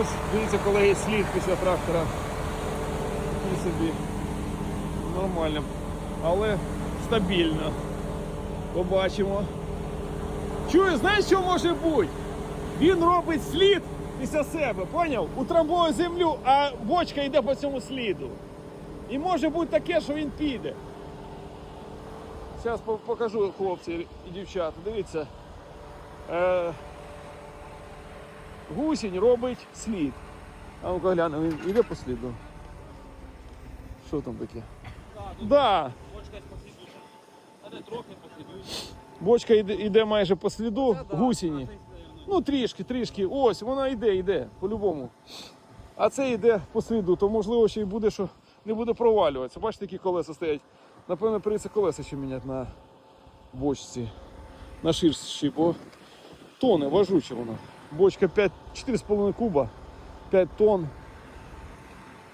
ось дивіться, колеги, слід після трактора. І собі. Нормально. Але стабільно. Побачимо. Чую, знаєш, що може бути? Він робить слід після себе, поняв? Утрамбує землю, а бочка йде по цьому сліду. І може бути таке, що він піде. Зараз покажу хлопці і дівчата. Дивіться. Е, гусінь робить слід. А ну-ка глянемо, він йде по сліду. Що там таке? Да. Бочка послідуюча. А де трохи. Бочка йде, йде майже по сліду гусіні. Ну трішки, трішки. Ось, вона йде, йде, по-любому. А це йде по сліду, то можливо ще й буде, що не буде провалюватися. Бачите, які колеса стоять. Напевно, прийдеться колеса ще міняти на бочці. На ширші, бо тони, важуча вона. Бочка 5, 4,5 куба, 5 тонн.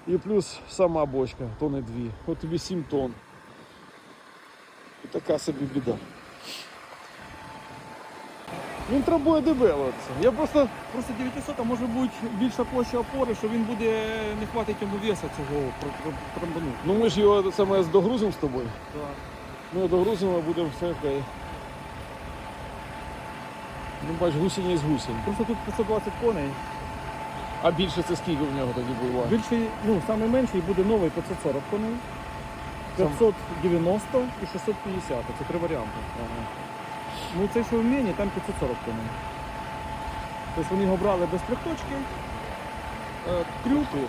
І плюс сама бочка, тони 2. От тобі 7 тонн. І така собі біда. Він требує дебелитися. Я просто Просто 900 а може бути більша площа опори, що він буде не хватить йому веса цього трамбану. Ну ми ж його саме догрузимо з тобою. Да. Ми його догрузимо, будемо все окей. Ну, бач, гусінь з гусінь. Просто тут 520 коней. А більше це скільки в нього тоді було? Більший, ну, найменший буде новий 540 коней. 590 і 650. Це три варіанти. Ну цей, що в мені, там 540 коней. Тобто вони його брали без трьохточки. Е, Трюки.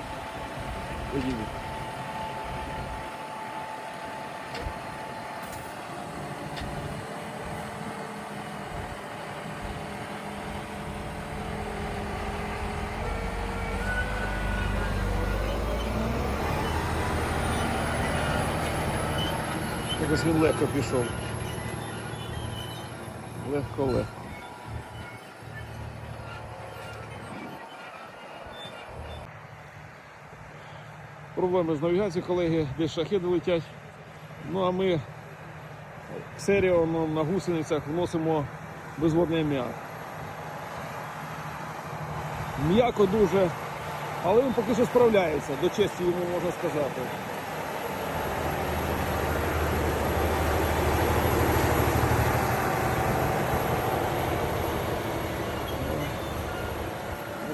Якось він легко пішов. Легко, легко. Проблеми з навігацією, колеги, десь шахеди летять. Ну а ми серіоном на гусеницях вносимо безводний аміак. М'яко дуже, але він поки що справляється, до честі йому можна сказати.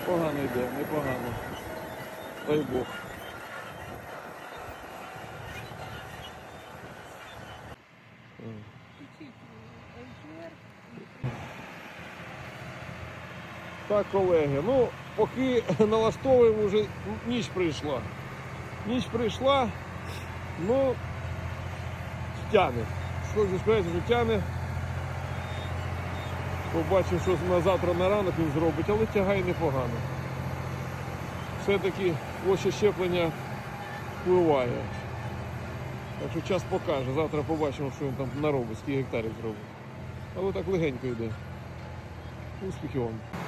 Непогано йде, непогано. Дай Бог. Так, колеги, ну поки налаштовуємо, вже ніч прийшла. Ніч прийшла, ну тяне. Що що тяне. Побачив, що на завтра на ранок він зробить, але тягає непогано. Все-таки площа щеплення впливає. Так що час покаже. Завтра побачимо, що він там наробить, скільки гектарів зробить. Але так легенько йде. Успіхів вам.